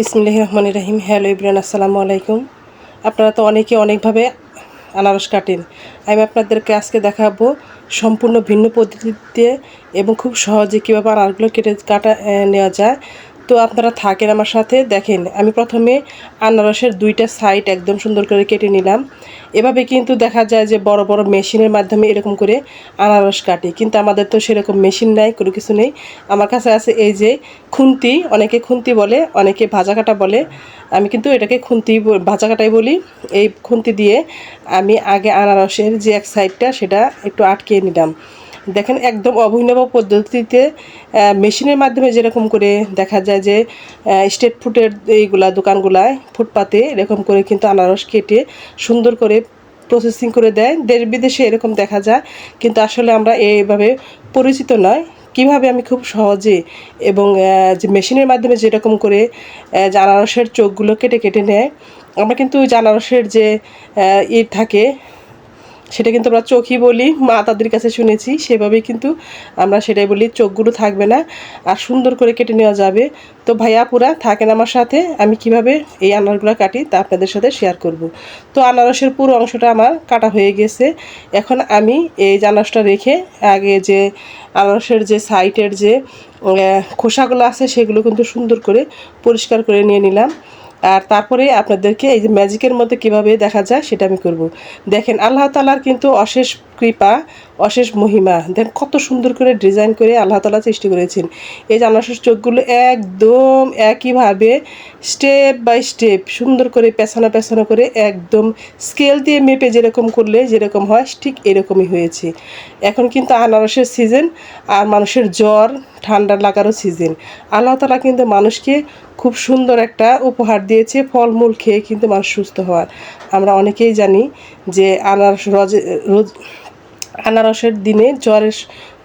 বিসমিল্লাহ রহমান রাহিম। হ্যালো ইব্রান আসসালামু আলাইকুম। আপনারা তো অনেকে অনেকভাবে আনারস কাটেন। আমি আপনাদেরকে আজকে দেখাবো সম্পূর্ণ ভিন্ন পদ্ধতিতে এবং খুব সহজে কীভাবে আনারগুলো কেটে কাটা নেওয়া যায়। তো আপনারা থাকেন আমার সাথে। দেখেন, আমি প্রথমে আনারসের দুইটা সাইড একদম সুন্দর করে কেটে নিলাম। এভাবে কিন্তু দেখা যায় যে বড় বড় মেশিনের মাধ্যমে এরকম করে আনারস কাটে। কিন্তু আমাদের তো সেরকম মেশিন নাই, কোনো কিছু নেই। আমার কাছে আছে এই যে খুন্তি, অনেকে খুন্তি বলে, অনেকে ভাজা কাটা বলে। আমি কিন্তু এটাকে খুন্তি ভাজা কাটাই বলি। এই খুন্তি দিয়ে আমি আগে আনারসের যে এক সাইডটা সেটা একটু আটকে নিলাম। দেখেন, একদম অভিনব পদ্ধতিতে মেশিনের মাধ্যমে যেরকম করে দেখা যায় যে স্টেট ফুডের এইগুলা দোকানগুলায় ফুটপাতে এরকম করে কিন্তু আনারস কেটে সুন্দর করে প্রসেসিং করে দেয়। দেশ বিদেশে এরকম দেখা যায়, কিন্তু আসলে আমরা এইভাবে পরিচিত নয়। কীভাবে আমি খুব সহজে এবং যে মেশিনের মাধ্যমে যেরকম করে যে আনারসের চোখগুলো কেটে কেটে নেয়, আমরা কিন্তু যে আনারসের যে ই থাকে সেটা কিন্তু আমরা চোখই বলি, মা তাদের কাছে শুনেছি, সেভাবেই কিন্তু আমরা সেটাই বলি, চোখগুলো থাকবে না আর সুন্দর করে কেটে নেওয়া যাবে। তো ভাইয়া পুরা থাকেন আমার সাথে, আমি কীভাবে এই আনারগুলো কাটি তা আপনাদের সাথে শেয়ার করব। তো আনারসের পুরো অংশটা আমার কাটা হয়ে গেছে। এখন আমি এই আনারসটা রেখে আগে যে আনারসের যে সাইটের যে খোসাগুলো আছে সেগুলো কিন্তু সুন্দর করে পরিষ্কার করে নিয়ে নিলাম। আর তারপরে আপনাদেরকে এই যে ম্যাজিকের মধ্যে কীভাবে দেখা যায় সেটা আমি করব। দেখেন, আল্লাহ তালার কিন্তু অশেষ কৃপা অশেষ মহিমা। দেখেন কত সুন্দর করে ডিজাইন করে আল্লাহ তালা সৃষ্টি করেছেন। এই আনারসের চোখগুলো একদম একইভাবে স্টেপ বাই স্টেপ সুন্দর করে পেছানো পেছানো করে একদম স্কেল দিয়ে মেপে যেরকম করলে যেরকম হয় ঠিক এরকমই হয়েছে। এখন কিন্তু আনারসের সিজন আর মানুষের জ্বর, ঠান্ডা লাগারও সিজন আল্লাহ তালা কিন্তু মানুষকে খুব সুন্দর একটা উপহার দিয়েছে, ফলমূল খেয়ে কিন্তু মানুষ সুস্থ হওয়ার। আমরা অনেকেই জানি যে আনারস রজ রোজ আনারসের দিনে জ্বরের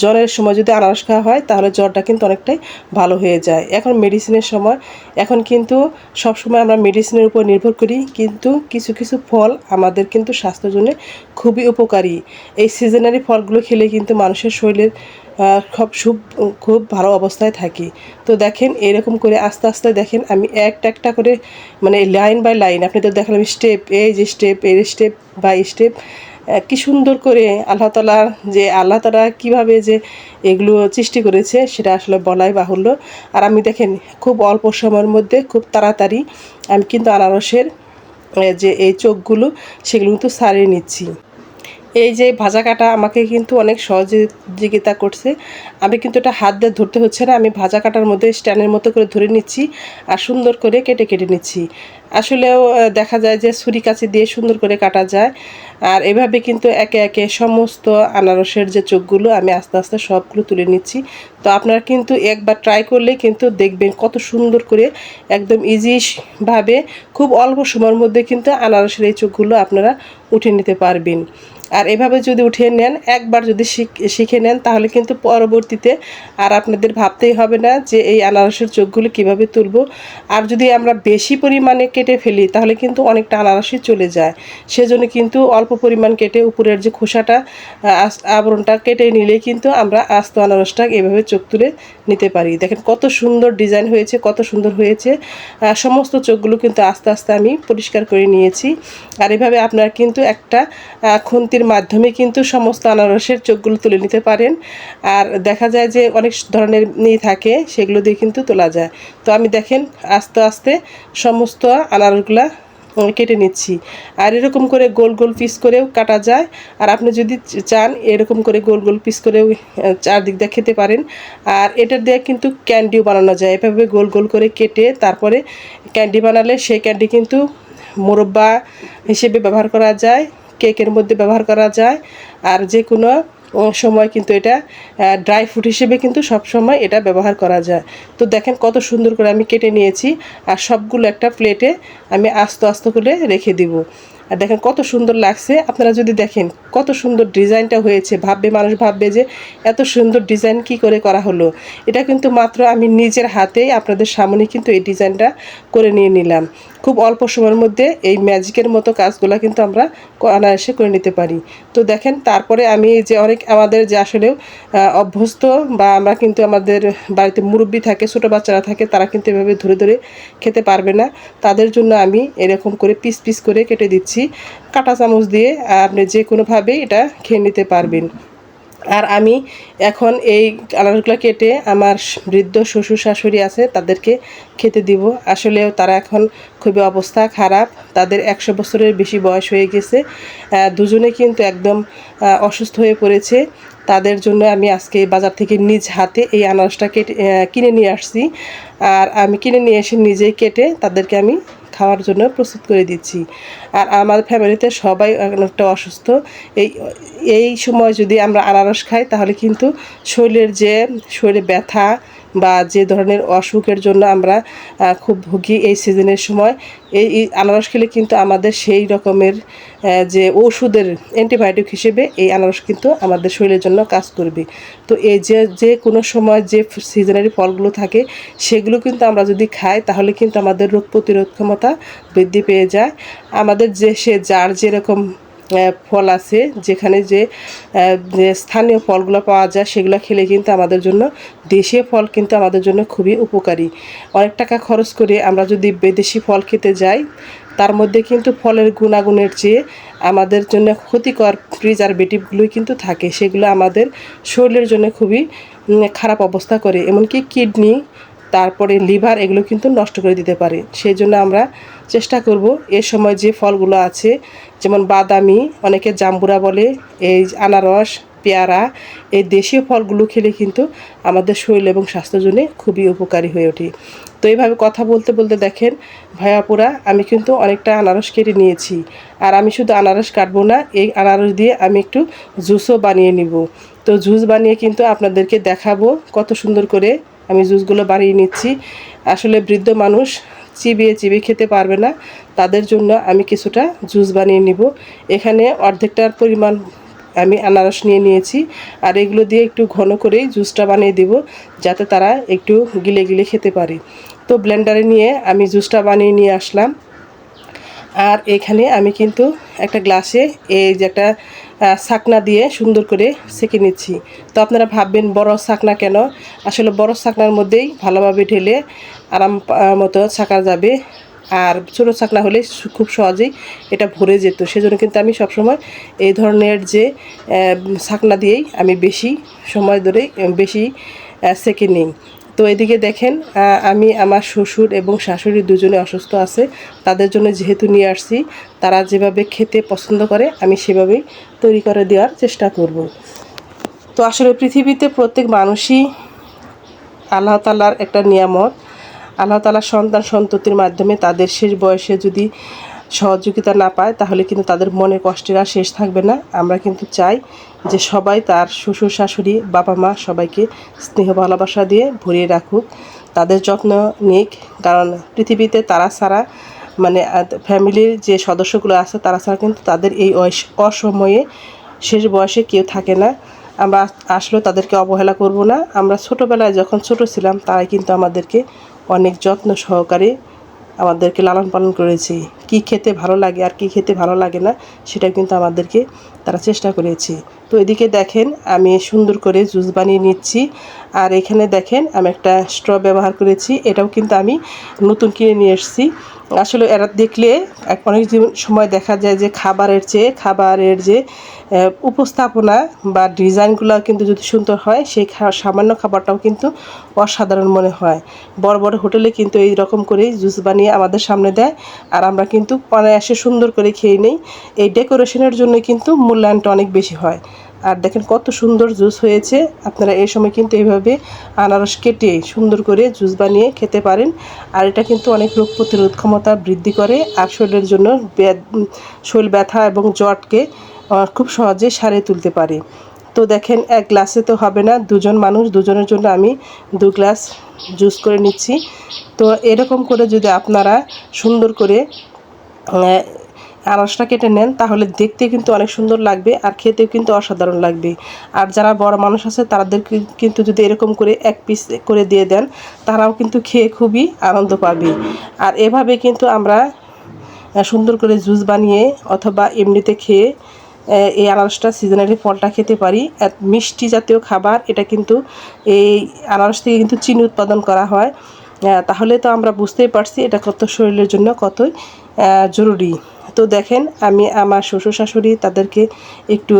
জ্বরের সময় যদি আনারস খাওয়া হয়, তাহলে জ্বরটা কিন্তু অনেকটাই ভালো হয়ে যায়। এখন মেডিসিনের সময়, এখন কিন্তু সব সময় আমরা মেডিসিনের উপর নির্ভর করি, কিন্তু কিছু কিছু ফল আমাদের কিন্তু স্বাস্থ্যের জন্য খুবই উপকারী। এই সিজনারি ফলগুলো খেলে কিন্তু মানুষের শরীরের খুব সুব, খুব ভালো অবস্থায় থাকি। তো দেখেন, এরকম করে আস্তে আস্তে দেখেন, আমি একটা একটা করে মানে লাইন বাই লাইন আপনি তো দেখালাম স্টেপ এই যে স্টেপ এই স্টেপ বাই স্টেপ কি সুন্দর করে আল্লাহ তালার যে আল্লাহ তালা কীভাবে যে এগুলো সৃষ্টি করেছে সেটা আসলে বলাই বাহুল্য। আর আমি দেখেন, খুব অল্প সময়ের মধ্যে খুব তাড়াতাড়ি আমি কিন্তু আনারসের যে এই চোখগুলো সেগুলো কিন্তু সারিয়ে নিচ্ছি। এই যে ভাজা কাটা আমাকে কিন্তু অনেক সহযোগিতা করছে। আমি কিন্তু এটা হাত দিয়ে ধরতে হচ্ছে না, আমি ভাজা কাটার মধ্যে স্ট্যান্ডের মতো করে ধরে নিচ্ছি আর সুন্দর করে কেটে কেটে নিচ্ছি। আসলেও দেখা যায় যে ছুরি কাছে দিয়ে সুন্দর করে কাটা যায়। আর এভাবে কিন্তু একে একে সমস্ত আনারসের যে চোখগুলো আমি আস্তে আস্তে সবগুলো তুলে নিচ্ছি। তো আপনারা কিন্তু একবার ট্রাই করলে কিন্তু দেখবেন কত সুন্দর করে একদম ইজিভাবে খুব অল্প সময়ের মধ্যে কিন্তু আনারসের এই চোখগুলো আপনারা উঠে নিতে পারবেন। আর এভাবে যদি উঠিয়ে নেন একবার যদি শিখ- নেন তাহলে কিন্তু পরবর্তীতে আর আপনাদের ভাবতেই হবে না যে এই আনারসের চোখগুলো কীভাবে তুলব। আর যদি আমরা বেশি পরিমাণে কেটে ফেলি তাহলে কিন্তু অনেকটা আনারসই চলে যায়। সেজন্য কিন্তু অল্প পরিমাণ কেটে উপরের যে খোসাটা আবরণটা কেটে নিলে কিন্তু আমরা আস্ত আনারসটা এভাবে চোখ তুলে নিতে পারি। দেখেন কত সুন্দর ডিজাইন হয়েছে কত সুন্দর হয়েছে। সমস্ত চোখগুলো কিন্তু আস্তে আস্তে আমি পরিষ্কার করে নিয়েছি। আর এভাবে আপনার কিন্তু একটা আহ, খুন্তির মাধ্যমে কিন্তু সমস্ত আনারসের চোখগুলো তুলে নিতে পারেন। আর দেখা যায় যে অনেক ধরনের নিয়ে থাকে, সেগুলো দিয়ে কিন্তু তোলা যায়। তো আমি দেখেন, আস্তে আস্তে সমস্ত আনারসগুলা কেটে নিচ্ছি। আর এরকম করে গোল গোল পিস করেও কাটা যায়। আর আপনি যদি চান, এরকম করে গোল গোল পিস করেও চারদিক দিয়ে খেতে পারেন। আর এটার দিয়ে কিন্তু ক্যান্ডিও বানানো যায়। এভাবে গোল গোল করে কেটে তারপরে ক্যান্ডি বানালে সেই ক্যান্ডি কিন্তু মোরব্বা হিসেবে ব্যবহার করা যায়। কেকের মধ্যে ব্যবহার করা যায়। আর যে কোনো সময় কিন্তু এটা ড্রাই ফ্রুট হিসেবে কিন্তু সব সময় এটা ব্যবহার করা যায়। তো দেখেন কত সুন্দর করে আমি কেটে নিয়েছি। আর সবগুলো একটা প্লেটে আমি আস্তে আস্তে করে রেখে দিব। আর দেখেন কত সুন্দর লাগছে। আপনারা যদি দেখেন কত সুন্দর ডিজাইনটা হয়েছে। ভাববে, মানুষ ভাববে যে এত সুন্দর ডিজাইন কি করে করা হলো। এটা কিন্তু মাত্র আমি নিজের হাতেই আপনাদের সামনে কিন্তু এই ডিজাইনটা করে নিয়ে নিলাম। খুব অল্প সময়ের মধ্যে এই ম্যাজিকের মতো কাজগুলো কিন্তু আমরা অনায়াসে করে নিতে পারি। তো দেখেন, তারপরে আমি যে অনেক আমাদের যে আসলে অভ্যস্ত বা আমরা কিন্তু আমাদের বাড়িতে মুরব্বী থাকে, ছোটো বাচ্চারা থাকে, তারা কিন্তু এভাবে ধরে ধরে খেতে পারবে না। তাদের জন্য আমি এরকম করে পিস পিস করে কেটে দিচ্ছি। কাঁটা চামচ দিয়ে আপনি যে কোনোভাবেই এটা খেয়ে নিতে পারবেন। আর আমি এখন এই আনারসগুলো কেটে আমার বৃদ্ধ শ্বশুর শাশুড়ি আছে, তাদেরকে খেতে দিব। আসলেও তারা এখন খুবই অবস্থা খারাপ। তাদের একশো বছরের বেশি বয়স হয়ে গেছে। দুজনে কিন্তু একদম অসুস্থ হয়ে পড়েছে। তাদের জন্য আমি আজকে বাজার থেকে নিজ হাতে এই আনারসটা কেটে কিনে নিয়ে আসছি। আর আমি কিনে নিয়ে এসে নিজেই কেটে তাদেরকে আমি খাওয়ার জন্য প্রস্তুত করে দিচ্ছি। আর আমার ফ্যামিলিতে সবাই অনেকটা অসুস্থ। এই এই সময় যদি আমরা আনারস খাই, তাহলে কিন্তু শরীরের যে, শরীরে ব্যথা বা যে ধরনের অসুখের জন্য আমরা খুব ভুগি এই সিজনের সময়। এই আনারস খেলে কিন্তু আমাদের সেই রকমের যে ওষুধের অ্যান্টিবায়োটিক হিসেবে এই আনারস কিন্তু আমাদের শরীরের জন্য কাজ করবে। তো এই যে যে কোনো সময় যে সিজনারি ফলগুলো থাকে, সেগুলো কিন্তু আমরা যদি খাই, তাহলে কিন্তু আমাদের রোগ প্রতিরোধ ক্ষমতা বৃদ্ধি পেয়ে যায়। আমাদের যে, সে যার যেরকম ফল আছে, যেখানে যে স্থানীয় ফলগুলো পাওয়া যায়, সেগুলো খেলে কিন্তু আমাদের জন্য, দেশীয় ফল কিন্তু আমাদের জন্য খুবই উপকারী। অনেক টাকা খরচ করে আমরা যদি বিদেশি ফল খেতে যাই, তার মধ্যে কিন্তু ফলের গুণাগুণের চেয়ে আমাদের জন্য ক্ষতিকর প্রিজারভেটিভগুলোই কিন্তু থাকে। সেগুলো আমাদের শরীরের জন্য খুবই খারাপ অবস্থা করে। এমনকি কিডনি তারপরে লিভার এগুলো কিন্তু নষ্ট করে দিতে পারে। সেই জন্য আমরা চেষ্টা করব এ সময় যে ফলগুলো আছে, যেমন বাদামি, অনেকে জাম্বুরা বলে, এই আনারস, পেয়ারা, এই দেশীয় ফলগুলো খেলে কিন্তু আমাদের শরীর এবং স্বাস্থ্যের জন্য খুবই উপকারী হয়ে ওঠে। তো এইভাবে কথা বলতে বলতে দেখেন ভাইয়াপুরা আমি কিন্তু অনেকটা আনারস কেটে নিয়েছি। আর আমি শুধু আনারস কাটবো না, এই আনারস দিয়ে আমি একটু জুসও বানিয়ে নিব। তো জুস বানিয়ে কিন্তু আপনাদেরকে দেখাবো কত সুন্দর করে আমি জুসগুলো বানিয়ে নিচ্ছি। আসলে বৃদ্ধ মানুষ চিবিয়ে চিবিয়ে খেতে পারবে না। তাদের জন্য আমি কিছুটা জুস বানিয়ে নিব। এখানে অর্ধেকটার পরিমাণ আমি আনারস নিয়ে নিয়েছি। আর এগুলো দিয়ে একটু ঘন করেই জুসটা বানিয়ে দিব, যাতে তারা একটু গিলে গিলে খেতে পারে। তো ব্লেন্ডারে নিয়ে আমি জুসটা বানিয়ে নিয়ে আসলাম। আর এখানে আমি কিন্তু একটা গ্লাসে এই যে একটা ছাকনা দিয়ে সুন্দর করে সেঁকে নিচ্ছি। তো আপনারা ভাববেন, বড় ছাকনা কেন? আসলে বড় ছাকনার মধ্যেই ভালোভাবে ঢেলে আরাম মতো ছাকা যাবে। আর ছোটো ছাকনা হলে খুব সহজেই এটা ভরে যেত। সেজন্য কিন্তু আমি সবসময় এই ধরনের যে ছাকনা দিয়েই আমি বেশি সময় ধরে বেশি সেঁকে নিই। তো এদিকে দেখেন আমি আমার শ্বশুর এবং শাশুড়ি দুজনে অসুস্থ আছে, তাদের জন্য যেহেতু নিয়ে আসছি, তারা যেভাবে খেতে পছন্দ করে, আমি সেভাবেই তৈরি করে দেওয়ার চেষ্টা করব। তো আসলে পৃথিবীতে প্রত্যেক মানুষই আল্লাহ তালার একটা নিয়ামত। আল্লাহ তালার সন্তান সন্ততির মাধ্যমে তাদের শেষ বয়সে যদি সহযোগিতা না পায়, তাহলে কিন্তু তাদের মনে কষ্টের আর শেষ থাকবে না। আমরা কিন্তু চাই যে সবাই তার শ্বশুর, শাশুড়ি, বাবা মা সবাইকে স্নেহ ভালোবাসা দিয়ে ভরিয়ে রাখুক। তাদের যত্ন নিক, কারণ পৃথিবীতে তারা ছাড়া মানে ফ্যামিলির যে সদস্যগুলো আছে তারা ছাড়া কিন্তু তাদের এই অস- অসময়ে শেষ বয়সে কেউ থাকে না। আমরা আসলেও তাদেরকে অবহেলা করব না। আমরা ছোটোবেলায় যখন ছোট ছিলাম, তারাই কিন্তু আমাদেরকে অনেক যত্ন সহকারে আমাদেরকে লালন পালন করেছে। কি খেতে ভালো লাগে আর কি খেতে ভালো লাগে না, সেটা কিন্তু আমাদেরকে তারা চেষ্টা করেছে। তো এদিকে দেখেন, আমি সুন্দর করে জুস বানিয়ে নিচ্ছি। আর এখানে দেখেন, আমি একটা স্ট্র ব্যবহার করেছি। এটাও কিন্তু আমি নতুন কিনে নিয়ে এসেছি। আসলে এরা দেখলে অনেক সময় দেখা যায় যে খাবারের চেয়ে, খাবারের যে উপস্থাপনা বা ডিজাইনগুলো কিন্তু যদি সুন্দর হয়, সেই সামান্য খাবারটাও কিন্তু অসাধারণ মনে হয়। বড় বড় হোটেলে কিন্তু এই রকম করেই জুস বানিয়ে আমাদের সামনে দেয়। আর আমরা কিন্তু অনায়াসে সুন্দর করে খেয়ে নিই। এই ডেকোরেশনের জন্য কিন্তু মূল্যায়নটা অনেক বেশি হয়। আর দেখেন কত সুন্দর জুস হয়েছে। আপনারা এই সময় কিন্তু এইভাবে আনারস কেটে সুন্দর করে জুস বানিয়ে খেতে পারেন। আর এটা কিন্তু অনেক রোগ প্রতিরোধ ক্ষমতা বৃদ্ধি করে আর শরীরের জন্য শরীর ব্যথা এবং জটকে খুব সহজে সারিয়ে তুলতে পারে। তো দেখেন এক গ্লাসে তো হবে না, দুজন মানুষ, দুজনের জন্য আমি দু গ্লাস জুস করে নিচ্ছি। তো এরকম করে যদি আপনারা সুন্দর করে আনারসটা কেটে নেন, তাহলে দেখতে কিন্তু অনেক সুন্দর লাগবে আর খেতেও কিন্তু অসাধারণ লাগবে। আর যারা বড় মানুষ আছে তাদের কিন্তু যদি এরকম করে এক পিস করে দিয়ে দেন, তারাও কিন্তু খেয়ে খুবই আনন্দ পাবে। আর এভাবে কিন্তু আমরা সুন্দর করে জুস বানিয়ে অথবা এমনিতে খেয়ে এই আনারসটা সিজনালি ফলটা খেতে পারি। মিষ্টি জাতীয় খাবার, এটা কিন্তু এই আনারস থেকে কিন্তু চিনি উৎপাদন করা হয়। তাহলে তো আমরা বুঝতেই পারছি এটা কত শরীরের জন্য কতই জরুরি। তো দেখেন, আমি আমার শ্বশুর শাশুড়ি তাদেরকে একটু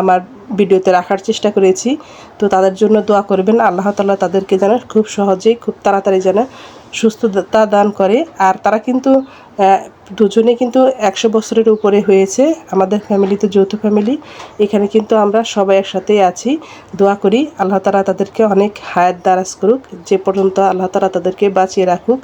আমার ভিডিওতে রাখার চেষ্টা করেছি। তো তাদের জন্য দোয়া করবেন, আল্লাহ তালা তাদেরকে যেন খুব সহজেই, খুব তাড়াতাড়ি যেন সুস্থতা দান করে। আর তারা কিন্তু দুজনে কিন্তু একশো বছরের উপরে হয়েছে। আমাদের ফ্যামিলি তো যৌথ ফ্যামিলি এখানে কিন্তু আমরা সবাই একসাথেই আছি। দোয়া করি আল্লাহ তালা তাদেরকে অনেক হায়াত দারাজ করুক। যে পর্যন্ত আল্লাহ তালা তাদেরকে বাঁচিয়ে রাখুক।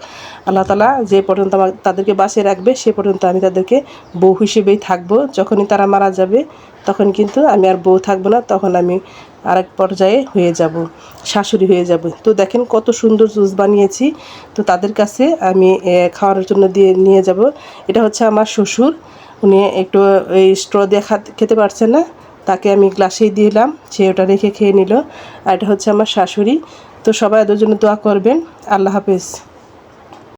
আল্লাহ তালা যে পর্যন্ত তাদেরকে বাঁচিয়ে রাখবে, সে পর্যন্ত আমি তাদেরকে বউ হিসেবেই থাকব। যখনই তারা মারা যাবে তখন কিন্তু আমি আর বউ থাকব না তখন আমি আরেক পর্যায়ে হয়ে যাব শাশুড়ি হয়ে যাব। তো দেখেন কত সুন্দর জুস বানিয়েছি তো তাদের কাছে আমি এ, খাওয়ানোর জন্য দিয়ে নিয়ে যাব। এটা হচ্ছে আমার শ্বশুর উনি একটু এই স্ট্র দিয়ে খাত- পারছেন না তাকে আমি গ্লাসেই দিলাম সে ওটা রেখে খেয়ে নিল। আর এটা হচ্ছে আমার শাশুড়ি তো সবাই ওদের জন্য দোয়া করবেন আল্লাহ হাফেজ।